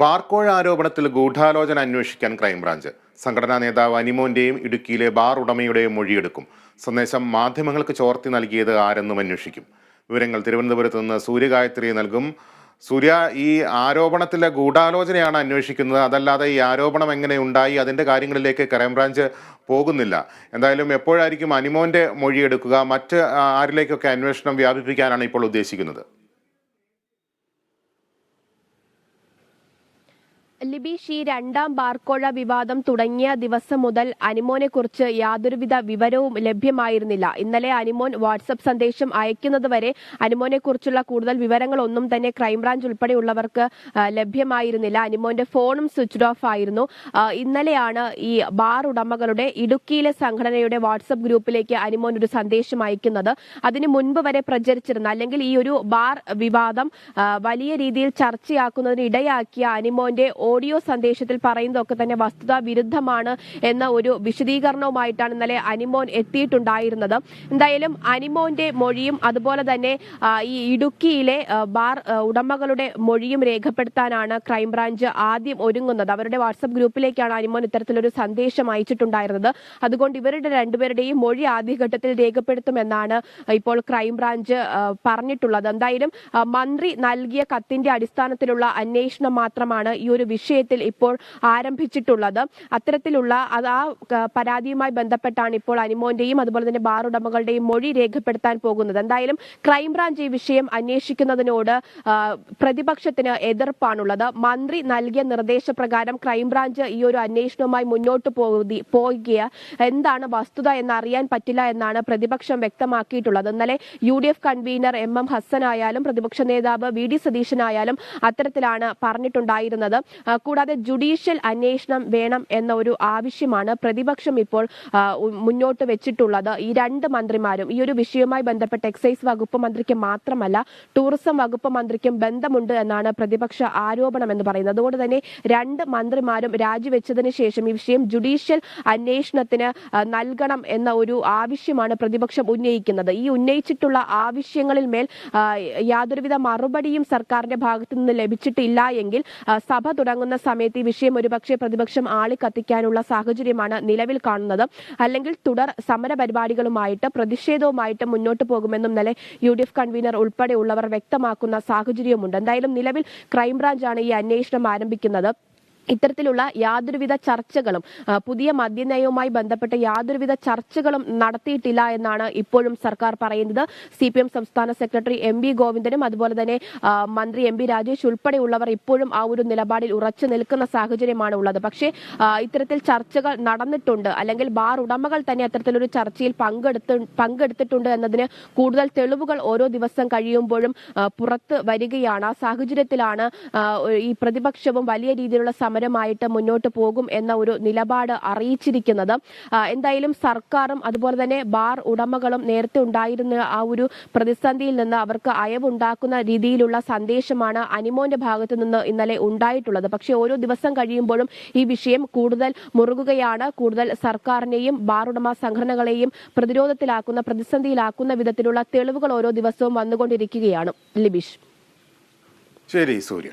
ബാർക്കോഴ ആരോപണത്തിൽ ഗൂഢാലോചന അന്വേഷിക്കാൻ ക്രൈംബ്രാഞ്ച്. സംഘടനാ നേതാവ് അനിമോന്റെയും ഇടുക്കിയിലെ ബാർ ഉടമയുടെയും മൊഴിയെടുക്കും. സന്ദേശം മാധ്യമങ്ങൾക്ക് ചോർത്തി നൽകിയത് ആരെന്നും അന്വേഷിക്കും. വിവരങ്ങൾ തിരുവനന്തപുരത്ത് നിന്ന് സൂര്യഗായത്രി നൽകും. സൂര്യ ഈ ആരോപണത്തിലെ ഗൂഢാലോചനയാണ് അന്വേഷിക്കുന്നത്. അതല്ലാതെ ഈ ആരോപണം എങ്ങനെ ഉണ്ടായി അതിന്റെ കാര്യങ്ങളിലേക്ക് ക്രൈംബ്രാഞ്ച് പോകുന്നില്ല. എന്തായാലും എപ്പോഴായിരിക്കും അനിമോന്റെ മൊഴിയെടുക്കുക മറ്റ് ആരിലേക്കൊക്കെ അന്വേഷണം വ്യാപിപ്പിക്കാനാണ് ഇപ്പോൾ ഉദ്ദേശിക്കുന്നത്. ലിബീഷ് രണ്ടാം ബാർക്കോഴ വിവാദം തുടങ്ങിയ ദിവസം മുതൽ അനിമോനെക്കുറിച്ച് യാതൊരുവിധ വിവരവും ലഭ്യമായിരുന്നില്ല. ഇന്നലെ അനിമോൻ വാട്സപ്പ് സന്ദേശം അയക്കുന്നതുവരെ അനിമോനെക്കുറിച്ചുള്ള അനിമോനെ കുറിച്ചുള്ള കൂടുതൽ വിവരങ്ങളൊന്നും തന്നെ ക്രൈംബ്രാഞ്ച് ഉൾപ്പെടെയുള്ളവർക്ക് ലഭ്യമായിരുന്നില്ല. അനിമോന്റെ ഫോണും സ്വിച്ച് ഓഫ് ആയിരുന്നു. ഇന്നലെയാണ് ഈ ബാർ ഉടമകളുടെ ഇടുക്കിയിലെ സംഘടനയുടെ വാട്സപ്പ് ഗ്രൂപ്പിലേക്ക് അനിമോൻ ഒരു സന്ദേശം അയക്കുന്നത്. അതിന് മുൻപ് വരെ പ്രചരിച്ചിരുന്ന അല്ലെങ്കിൽ ഈ ഒരു ബാർ വിവാദം വലിയ രീതിയിൽ ചർച്ചയാക്കുന്നതിന് ഇടയാക്കിയ അനിമോന്റെ ഓഡിയോ സന്ദേശത്തിൽ പറയുന്നതൊക്കെ തന്നെ വസ്തുതാ വിരുദ്ധമാണ് എന്ന ഒരു വിശദീകരണവുമായിട്ടാണ് ഇന്നലെ അനിമോൻ എത്തിയിട്ടുണ്ടായിരുന്നത്. എന്തായാലും അനിമോന്റെ മൊഴിയും അതുപോലെ തന്നെ ഈ ഇടുക്കിയിലെ ബാർ ഉടമകളുടെ മൊഴിയും രേഖപ്പെടുത്താനാണ് ക്രൈംബ്രാഞ്ച് ആദ്യം ഒരുങ്ങുന്നത്. അവരുടെ വാട്സപ്പ് ഗ്രൂപ്പിലേക്കാണ് അനിമോൻ ഇത്തരത്തിലൊരു സന്ദേശം അയച്ചിട്ടുണ്ടായിരുന്നത്. അതുകൊണ്ട് ഇവരുടെ രണ്ടുപേരുടെയും മൊഴി ആദ്യഘട്ടത്തിൽ രേഖപ്പെടുത്തുമെന്നാണ് ഇപ്പോൾ ക്രൈംബ്രാഞ്ച് പറഞ്ഞിട്ടുള്ളത്. എന്തായാലും മന്ത്രി നൽകിയ കത്തിന്റെ അടിസ്ഥാനത്തിലുള്ള അന്വേഷണം മാത്രമാണ് ഈ ഒരു വിഷയത്തിൽ ഇപ്പോൾ ആരംഭിച്ചിട്ടുള്ളത്. അത്തരത്തിലുള്ള അത് ആ പരാതിയുമായി ബന്ധപ്പെട്ടാണ് ഇപ്പോൾ അനിമോന്റെയും അതുപോലെ തന്നെ ബാർ ഉടമകളുടെയും മൊഴി രേഖപ്പെടുത്താൻ പോകുന്നത്. എന്തായാലും ക്രൈംബ്രാഞ്ച് ഈ വിഷയം അന്വേഷിക്കുന്നതിനോട് പ്രതിപക്ഷത്തിന് എതിർപ്പാണുള്ളത്. മന്ത്രി നൽകിയ നിർദ്ദേശപ്രകാരം ക്രൈംബ്രാഞ്ച് ഈ ഒരു അന്വേഷണവുമായി മുന്നോട്ട് പോകുക എന്താണ് വസ്തുത എന്ന് അറിയാൻ പറ്റില്ല എന്നാണ് പ്രതിപക്ഷം വ്യക്തമാക്കിയിട്ടുള്ളത്. ഇന്നലെ U D F convener M M Hassan ആയാലും പ്രതിപക്ഷ നേതാവ് വി ഡി സതീശനായാലും അത്തരത്തിലാണ് പറഞ്ഞിട്ടുണ്ടായിരുന്നത്. കൂടാതെ ജുഡീഷ്യൽ അന്വേഷണം വേണം എന്ന ഒരു ആവശ്യമാണ് പ്രതിപക്ഷം ഇപ്പോൾ മുന്നോട്ട് വെച്ചിട്ടുള്ളത്. ഈ രണ്ട് മന്ത്രിമാരും ഈ ഒരു വിഷയവുമായി ബന്ധപ്പെട്ട് എക്സൈസ് വകുപ്പ് മന്ത്രിക്ക് മാത്രമല്ല ടൂറിസം വകുപ്പ് മന്ത്രിക്കും ബന്ധമുണ്ട് എന്നാണ് പ്രതിപക്ഷ ആരോപണം എന്ന് പറയുന്നത്. അതുകൊണ്ട് തന്നെ രണ്ട് മന്ത്രിമാരും രാജിവെച്ചതിന് ശേഷം ഈ വിഷയം ജുഡീഷ്യൽ അന്വേഷണത്തിന് നൽകണം എന്ന ഒരു ആവശ്യമാണ് പ്രതിപക്ഷം ഉന്നയിക്കുന്നത്. ഈ ഉന്നയിച്ചിട്ടുള്ള ആവശ്യങ്ങളിൽ മേൽ യാതൊരുവിധ മറുപടിയും സർക്കാരിന്റെ ഭാഗത്തു നിന്ന് ലഭിച്ചിട്ടില്ല എങ്കിൽ സഭ സഭ തുടങ്ങുന്ന സമയത്ത് ഈ വിഷയം ഒരുപക്ഷെ പ്രതിപക്ഷം ആളിക്കത്തിക്കാനുള്ള സാഹചര്യമാണ് നിലവിൽ കാണുന്നത്. അല്ലെങ്കിൽ തുടർ സമര പരിപാടികളുമായിട്ട് പ്രതിഷേധവുമായിട്ട് മുന്നോട്ട് പോകുമെന്നും ഇന്നലെ യു ഡി എഫ് കൺവീനർ ഉൾപ്പെടെയുള്ളവർ വ്യക്തമാക്കുന്ന സാഹചര്യമുണ്ട് എന്തായാലും നിലവിൽ ക്രൈംബ്രാഞ്ചാണ് ഈ അന്വേഷണം ആരംഭിക്കുന്നത്. ഇത്തരത്തിലുള്ള യാതൊരുവിധ ചർച്ചകളും പുതിയ മദ്യനയവുമായി ബന്ധപ്പെട്ട യാതൊരുവിധ ചർച്ചകളും നടത്തിയിട്ടില്ല എന്നാണ് ഇപ്പോഴും സർക്കാർ പറയുന്നത്. സി പി എം സംസ്ഥാന സെക്രട്ടറി എം വി ഗോവിന്ദനും അതുപോലെ തന്നെ മന്ത്രി എം വി രാജേഷ് ഉൾപ്പെടെയുള്ളവർ ഇപ്പോഴും ആ ഒരു നിലപാടിൽ ഉറച്ചു നിൽക്കുന്ന സാഹചര്യമാണ് ഉള്ളത്. പക്ഷേ ഇത്തരത്തിൽ ചർച്ചകൾ നടന്നിട്ടുണ്ട്. അല്ലെങ്കിൽ ബാർ ഉടമകൾ തന്നെ അത്തരത്തിലൊരു ചർച്ചയിൽ പങ്കെടുത്ത് പങ്കെടുത്തിട്ടുണ്ട് എന്നതിന് കൂടുതൽ തെളിവുകൾ ഓരോ ദിവസം കഴിയുമ്പോഴും പുറത്ത് വരികയാണ്. ആ സാഹചര്യത്തിലാണ് ഈ പ്രതിപക്ഷവും വലിയ രീതിയിലുള്ള സമരമായിട്ട് മുന്നോട്ട് പോകും എന്ന ഒരു നിലപാട് അറിയിച്ചിരിക്കുന്നത്. എന്തായാലും സർക്കാരും അതുപോലെ തന്നെ ബാർ ഉടമകളും നേരത്തെ ഉണ്ടായിരുന്ന ആ ഒരു പ്രതിസന്ധിയിൽ നിന്ന് അവർക്ക് അയവുണ്ടാക്കുന്ന രീതിയിലുള്ള സന്ദേശമാണ് അനിമോന്റെ ഭാഗത്ത് നിന്ന് ഇന്നലെ ഉണ്ടായിട്ടുള്ളത്. പക്ഷേ ഓരോ ദിവസം കഴിയുമ്പോഴും ഈ വിഷയം കൂടുതൽ മുറുകുകയാണ്. കൂടുതൽ സർക്കാരിനെയും ബാർ ഉടമ സംഘടനകളെയും പ്രതിരോധത്തിലാക്കുന്ന പ്രതിസന്ധിയിലാക്കുന്ന വിധത്തിലുള്ള തെളിവുകൾ ഓരോ ദിവസവും വന്നുകൊണ്ടിരിക്കുകയാണ്. ലിബിഷ്. ശരി സൂര്യ.